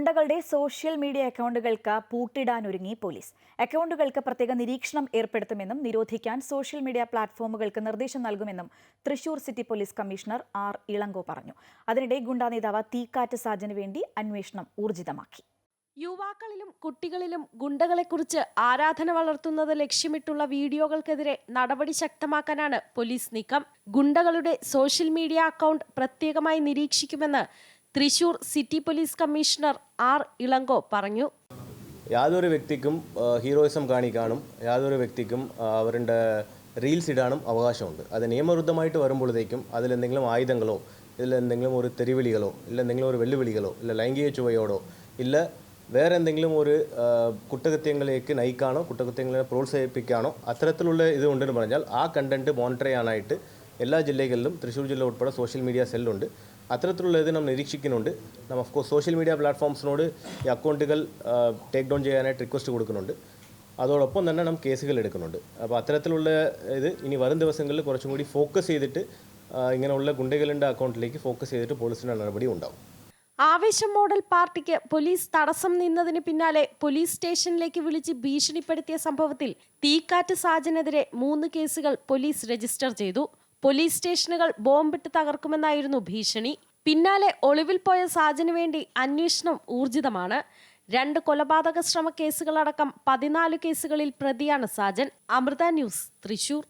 ഗുണ്ടകളുടെ social media അക്കൗണ്ടുകൾക്ക് പൂട്ടിടാനൊരുങ്ങി police. അക്കൗണ്ടുകൾക്ക് പ്രത്യേക നിരീക്ഷണം ഏർപ്പെടുത്തുമെന്നും നിരോധിക്കാൻ സോഷ്യൽ മീഡിയ പ്ലാറ്റ്ഫോമുകൾക്ക് നിർദ്ദേശം നൽകുമെന്നും Thrissur city police commissioner R Ilango പറഞ്ഞു. അതിനിടെ ഗുണ്ടാ നേതാവ് തീക്കാറ്റ് സാജന് വേണ്ടി അന്വേഷണം ഊർജിതമാക്കി. യുവാക്കളിലും കുട്ടികളിലും ഗുണ്ടകളെക്കുറിച്ച് ആരാധന വളർത്തുന്നത് ലക്ഷ്യമിട്ടുള്ള വീഡിയോകൾക്കെതിരെ നടപടി ശക്തമാക്കാനാണ് പോലീസ് നീക്കം. ഗുണ്ടകളുടെ സോഷ്യൽ മീഡിയ അക്കൗണ്ട് പ്രത്യേകമായി നിരീക്ഷിക്കുമെന്ന് Thrissur city police commissioner R Ilango പറഞ്ഞു. യാതൊരു വ്യക്തിക്കും ഹീറോയിസം കാണിക്കാനും യാതൊരു വ്യക്തിക്കും അവരുടെ റീൽസ് ഇടാനും അവകാശമുണ്ട്. അത് നിയമവിരുദ്ധമായിട്ട് വരുമ്പോഴത്തേക്കും അതിലെന്തെങ്കിലും ആയുധങ്ങളോ ഇതിൽ എന്തെങ്കിലും ഒരു തെരുവിളികളോ ഇല്ല എന്തെങ്കിലും ഒരു വെല്ലുവിളികളോ ഇല്ല ലൈംഗിക ചുവയോടോ ഇല്ല വേറെ എന്തെങ്കിലും ഒരു കുറ്റകൃത്യങ്ങളിലേക്ക് നയിക്കാനോ കുറ്റകൃത്യങ്ങളെ പ്രോത്സാഹിപ്പിക്കാനോ അത്തരത്തിലുള്ള ഇത് ഉണ്ടെന്ന് പറഞ്ഞാൽ ആ കണ്ടന്റ് മോണിറ്റർ ചെയ്യാനായിട്ട് എല്ലാ ജില്ലകളിലും തൃശ്ശൂർ ജില്ല ഉൾപ്പെടെ സോഷ്യൽ മീഡിയ സെല്ലുണ്ട് അത്തരത്തിലുള്ള ഇത് നാം നിരീക്ഷിക്കുന്നുണ്ട്. നാം ഓഫ് കോഴ്സ് സോഷ്യൽ മീഡിയ പ്ലാറ്റ്ഫോംസിനോട് ഈ അക്കൗണ്ടുകൾ ടേക്ക് ഡൗൺ ചെയ്യാനായിട്ട് റിക്വസ്റ്റ് കൊടുക്കുന്നുണ്ട്. അതോടൊപ്പം തന്നെ നാം കേസുകൾ എടുക്കുന്നുണ്ട്. അപ്പോൾ അത്തരത്തിലുള്ള ഇത് ഇനി വരും ദിവസങ്ങളിൽ കുറച്ചും കൂടി ഫോക്കസ് ചെയ്തിട്ട് ഇങ്ങനെയുള്ള ഗുണ്ടകളുടെ അക്കൗണ്ടിലേക്ക് ഫോക്കസ് ചെയ്തിട്ട് പോലീസിന്റെ നടപടി ഉണ്ടാവും. ആവേശം മോഡൽ പാർട്ടിക്ക് പോലീസ് തടസ്സം നിന്നതിന് പിന്നാലെ പോലീസ് സ്റ്റേഷനിലേക്ക് വിളിച്ച് ഭീഷണിപ്പെടുത്തിയ സംഭവത്തിൽ തീക്കാറ്റ് സാജനെതിരെ മൂന്ന് കേസുകൾ പോലീസ് രജിസ്റ്റർ ചെയ്തു. പോലീസ് സ്റ്റേഷനുകൾ ബോംബിട്ട് തകർക്കുമെന്നായിരുന്നു ഭീഷണി. പിന്നാലെ ഒളിവിൽ പോയ സാജന് വേണ്ടി അന്വേഷണം ഊർജിതമാണ്. രണ്ട് കൊലപാതക ശ്രമ കേസുകളടക്കം പതിനാല് കേസുകളിൽ പ്രതിയാണ് സാജൻ. അമൃത ന്യൂസ് തൃശൂർ.